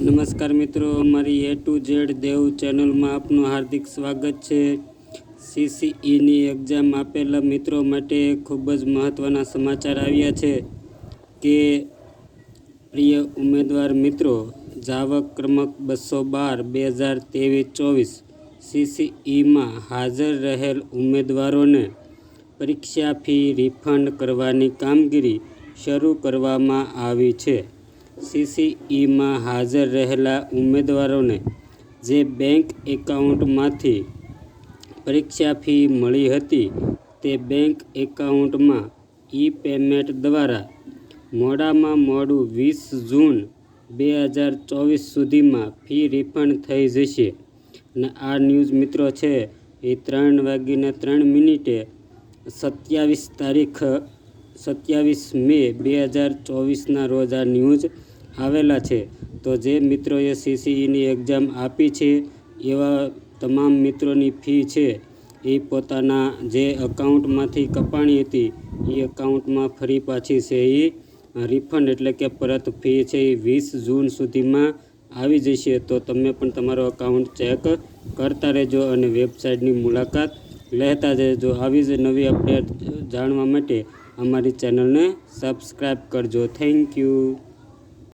નમસ્કાર મિત્રો, અમારી એ ટુ ઝેડ દેવ ચેનલમાં આપનું હાર્દિક સ્વાગત છે. સીસીઈની એક્ઝામ આપેલા મિત્રો માટે ખૂબ જ મહત્ત્વના સમાચાર આવ્યા છે કે પ્રિય ઉમેદવાર મિત્રો, જાવક ક્રમક બસો બાર, બે હજાર ત્રેવીસ, ચોવીસ સીસીઈમાં હાજર રહેલ ઉમેદવારોને પરીક્ષા ફી રિફંડ કરવાની કામગીરી શરૂ કરવામાં આવી છે. સીસીઈમાં હાજર રહેલા ઉમેદવારોને જે બેંક એકાઉન્ટમાંથી પરીક્ષા ફી મળી હતી તે બેંક એકાઉન્ટમાં ઈ પેમેન્ટ દ્વારા મોડામાં મોડું વીસ જૂન બે હજાર ચોવીસ સુધીમાં ફી રિફંડ થઈ જશે. અને આ ન્યૂઝ મિત્રો છે, એ ત્રણ વાગીને ત્રણ મિનિટે સત્યાવીસ તારીખ સત્યાવીસ મે બે હજાર ચોવીસના રોજ આ ન્યૂઝ આવેલા છે. તો જે મિત્રોએ સીસીઈની એક્ઝામ આપી છે, એવા તમામ મિત્રોની ફી છે, એ પોતાના જે અકાઉન્ટમાંથી કપાણી હતી, એ અકાઉન્ટમાં ફરી પાછી છે. એ રિફંડ એટલે કે પરત ફી છે, એ વીસ જૂન સુધીમાં આવી જશે. તો તમે પણ તમારો અકાઉન્ટ ચેક કરતા રહેજો અને વેબસાઇટની મુલાકાત લેતા રહેજો આવી જ નવી અપડેટ જાણવા માટે અમારી ચેનલને સબસ્ક્રાઈબ કરજો. Thank you.